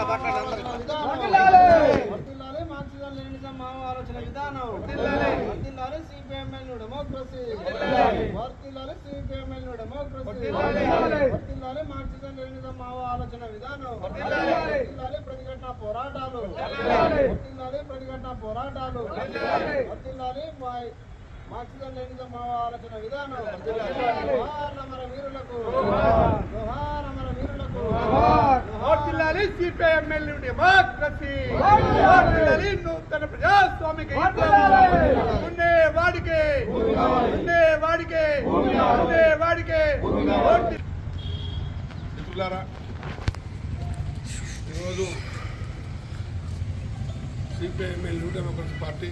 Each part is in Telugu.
ఆలోచన విధానం. వర్తిల్లాలి మార్క్సిజం లెనినిజం మావో ఆలోచన విధానం వర్ధిల్లాలి సిపిఎంఎల్ డెమోక్రసీ వర్ధిల్లాలి సిపిఎంఎల్ డెమోక్రసీ వర్ధిల్లాలి మార్క్సిజం లెనినిజం మావో ఆలోచన విధానం వర్ధిల్లాలి ప్రతిఘటన పోరాటాలు వర్ధిల్లాలి ప్రతిఘటన పోరాటాలు వర్ధిల్లాలి మా- మార్క్సిజం లెనినిజం మావో ఆలోచన విధానం జోహార్ అమర వీరులకు డెమోక్రసీ నూతన ప్రజాస్వామిక. ఉండే వాడికే. ఉండే వాడికే. ఉండే వాడికే. ఈరోజు సిపిఐఎంఎల్ న్యూ డెమోక్రసీ పార్టీ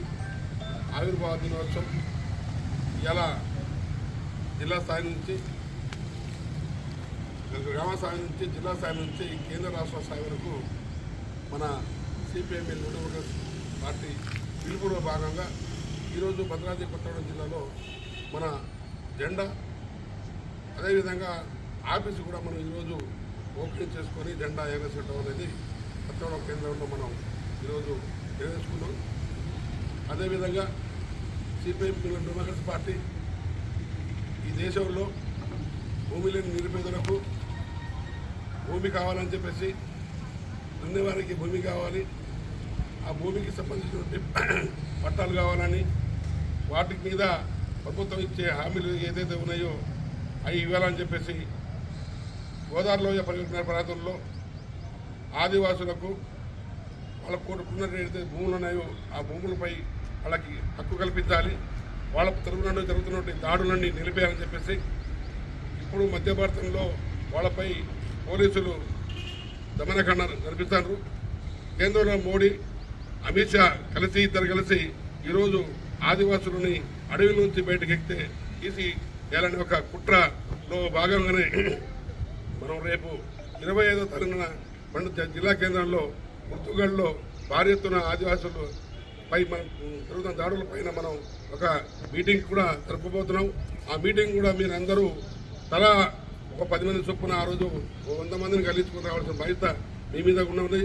ఆవిర్భావ దినోత్సవం. ఇలా జిల్లా స్థాయి నుంచి గ్రామ స్థాయి నుంచి జిల్లా స్థాయి నుంచి కేంద్ర రాష్ట్ర స్థాయి వరకు మన సిపిఎంఎల్ న్యూ పార్టీ పిలుపులో భాగంగా ఈరోజు భద్రాద్రి కొత్తగూడెం జిల్లాలో మన జెండా అదేవిధంగా ఆఫీసు కూడా మనం ఈరోజు ఓపెనింగ్ చేసుకొని జెండా ఎగరేసుకోవడం అనేది కొత్తగూడెం కేంద్రంలో మనం ఈరోజు ఎగరేసుకున్నాం అదేవిధంగా సిపిఎం డెమోక్రసీ పార్టీ ఈ దేశంలో భూమి లేని నిరుపేదలకు భూమి కావాలని చెప్పేసి దున్నేవారికి భూమి కావాలి. ఆ భూమికి సంబంధించినటువంటి పట్టాలు కావాలని వాటి మీద ప్రభుత్వం ఇచ్చే హామీలు ఏదైతే ఉన్నాయో అవి ఇవ్వాలని చెప్పేసి గోదావరిలోయ పరిగణ ప్రాంతంలో ఆదివాసులకు వాళ్ళ కోరుకున్నట్టు ఏదైతే భూములు ఉన్నాయో ఆ భూములపై వాళ్ళకి హక్కు కల్పించాలి. వాళ్ళ తరపున జరుగుతున్నటువంటి దాడులన్నీ నిలిపేయాలని చెప్పేసి ఇప్పుడు మధ్య భారతంలో వాళ్ళపై పోలీసులు దమనఖండ నడిపిస్తారు కేంద్రంలో మోడీ అమిత్ షా కలిసి ఇద్దరు కలిసి ఈరోజు ఆదివాసులని అడవి నుంచి బయటకు ఎక్కితే తీసి వేయాలని ఒక కుట్రలో భాగంగానే మనం రేపు ఇరవై ఐదో తారీఖున పండు జిల్లా కేంద్రంలో గుర్తుగడ్లో భారీ ఎత్తున ఆదివాసులు పై మనం జరుగుతున్న దాడుల పైన మనం ఒక మీటింగ్ కూడా జరపబోతున్నాం. ఆ మీటింగ్ కూడా మీరు అందరూ తలా ఒక పది మంది చొప్పున ఆ రోజు వంద మందిని కలిగించుకుని రావాల్సిన బాధ్యత మీ మీద ఉన్నది.